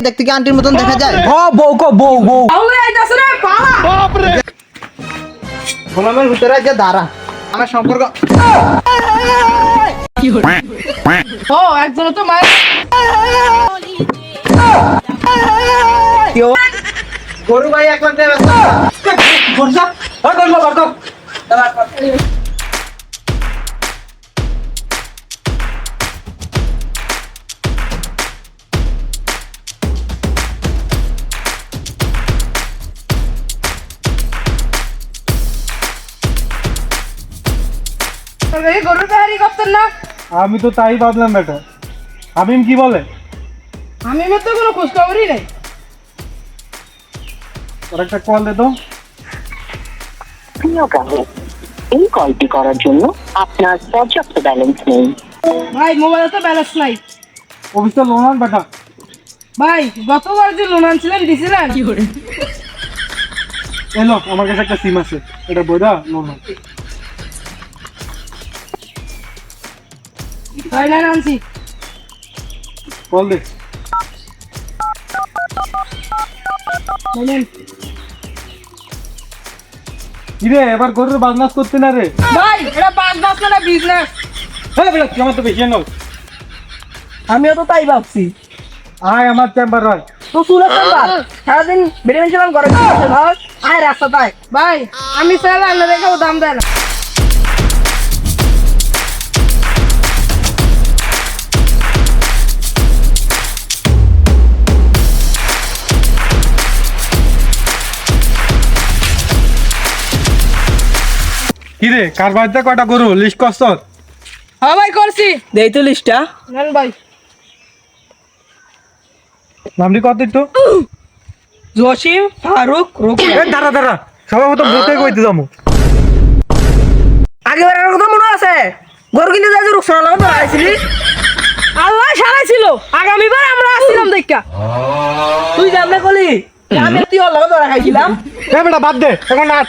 দেখতে কি আন্টির মতন দেখা যায়? হ বউ কো বউ বউ। গোলামের ভিতরে যে দাঁড়া আমার সম্পর্ক ও একজন তো মায়ের গরু ভাই এক লাখ দেবে গরুর করতেন না। আমি তো তাই ভাবলাম বেটা। আমিম কি বলে? আমি তো কোনো খোঁজ খবরই নেই। ওর একটা কল দে তো। প্রিয় গ্রাহক এই কলটি করার জন্য আপনার পর্যাপ্ত ব্যালেন্স নেই। ভাই মোবাইলে তো ব্যালেন্স নাই। অফিসে লোন বেটা। ভাই গতবার যে লোন আনছিলেন দিছিলেন? কি করে এলো আমার কাছে একটা সিম আছে। এটা বইরা লোন ভাই না আনছি। কল দে। কিরে এবার গরুর বাজনাস করতে না রে? ভাই এটা মাস না বিজনেস হ্যাঁ বেটা আমার তো বেশি নাও আমিও তো তাই ভাবছি। আয় আমার চেম্বার রয় তো চুলে খাবার সারাদিন বেড়ে মেছিলাম ঘরে আয় রাস্তা তাই ভাই আমি আল্লাহ রেখেও দাম দেয় না। কিরে কার বাড়িতে কয়টা গরু? লিস্ট করছ? হ্যাঁ ভাই করছি। দেই তো লিস্টটা। নেন ভাই। নামটি কত একটু। জসিম ফারুক রকি দাঁড়া দাঁড়া। সবাই মতো বলতে কইতে যাব। আগেবারের কথা মনে আছে? গরু কিনতে যাই রুকসানা লাগা তো আইছিলি? আল্লাহ সারাইছিল। আগামীবার আমরা আসছিলাম দেখা। তুই জানলে কলি আমি তুই ওর ধরা খাইছিলাম। এ বেটা বাদ দে। এখন নাচ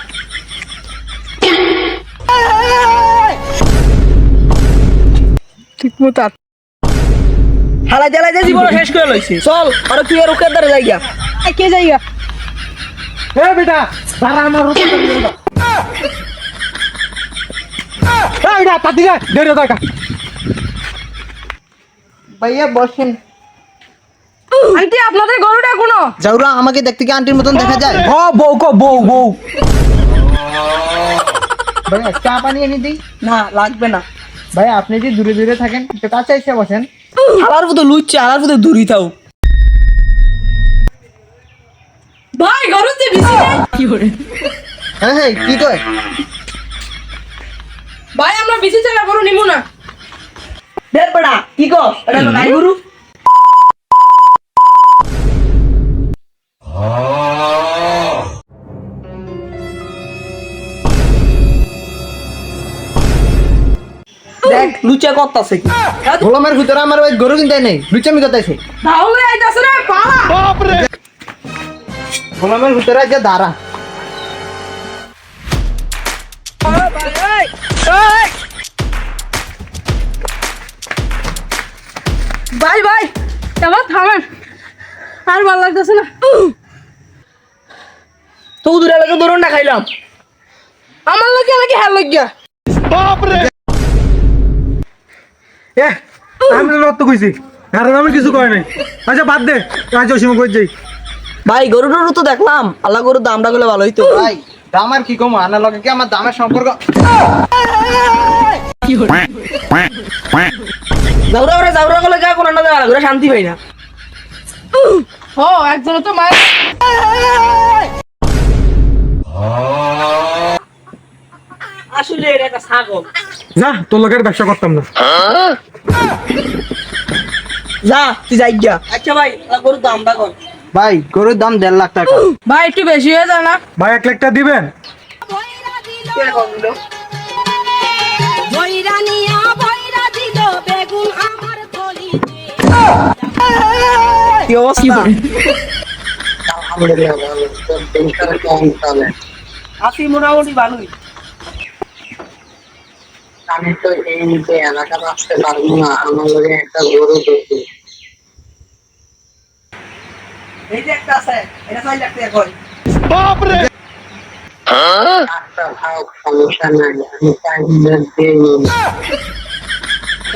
ঠিক মতো হালাই জ্বালাই যে জীবন শেষ করে লইছি। চল আর তুই আর রুকের দ্বারা যাই গা কে যাইগা? এ বেটা দাঁড়া আমার রূপে এ বেটা তাতি যা দেড়ে দেখা ভাইয়া বসেন। আন্টি আপনাদের গরুটা কোনো? জাউরা আমাকে দেখতে কি আন্টির মতন দেখা যায়? হ বউ কো বউ বউ। ভাইয়া চা পানি এনে দিই? না লাগবে না। ভাই আপনি যে দূরে দূরে থাকেন একটু কাছে এসে বসেন। আলার মতো লুচ্ছে আলার মতো দূরই থাও। ভাই গরু যে বেশি কি করে হ্যাঁ হ্যাঁ কি কয়? ভাই আমরা বেশি চালা গরু নিমু না। বের পড়া কি কো এটা তো গাই গরু। লুচা করতাছে কি? গোলামের ভিতরে আমার ওই গরু কিনতে নেই লুচামি কথাইছে তাহলে আইতাছে রে পালা। গোলামের ভিতরে যে দাঁড়া। ভাই ভাই এবার থামেন। আর ভালো লাগতেছে না। তো দূরে লাগে ধরুন না খাইলাম। আমার লাগে নাকি হ্যাঁ লাগিয়া। এ আমি রক্ত কইছি আর আমি কিছু কয় নাই। আচ্ছা বাদ দে। আজ জসিম কই যাই। ভাই গরু টরু তো দেখলাম। আল্লাহ গরুর দামটা গুলো ভালো হইতো। ভাই দাম আর কি কম? আনার লগে কি আমার দামের সম্পর্ক? যাওরা ওরা যাওরা গেলে গা কোনো না যাওয়া ঘুরে শান্তি পাই না। ও একজন তো মায়ের আসলে এটা ছাগল। যা তোর লোকের ব্যবসা করতাম না। যা তুই যাই গিয়া। আচ্ছা ভাই গরুর কর ভাই গরুর দাম দেড় লাখ টাকা। ভাই একটু বেশি হয়ে যায় না? ভাই এক লাখটা দিবেন? কি অবস্থা? আছি মোটামুটি ভালোই। আমি তো এই যে এলাকাতে আসতে পারব না আমার লগে একটা গরু দেখি এই যে একটা আছে এটা ছয় লাখ টাকা কয়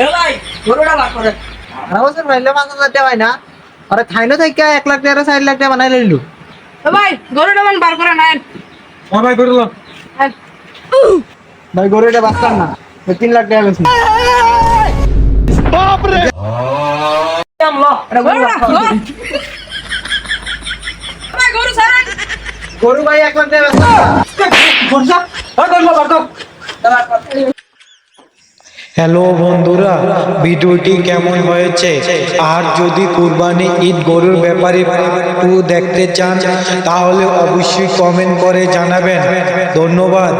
এ ভাই গরুটা বার করে। আর ভাইলে পাঁচ হাজার হয় না? আরে থাইনো থেকে এক লাখ টাকা চার লাখ টাকা বানাই লইলু। ভাই গরুটা মান বার করে নেন। হ্যাঁ ভাই করে ভাই গরু এটা বাঁচতাম না। তিন লাখ টাকা বেশি গরু ভাই এক টাকা হ্যাঁ হ্যালো বন্ধুরা ভিডিওটি কেমন হয়েছে? আর যদি কুরবানি ঈদ গরুর ব্যাপারে টু দেখতে চান তাহলে অবশ্যই কমেন্ট করে জানাবেন। ধন্যবাদ।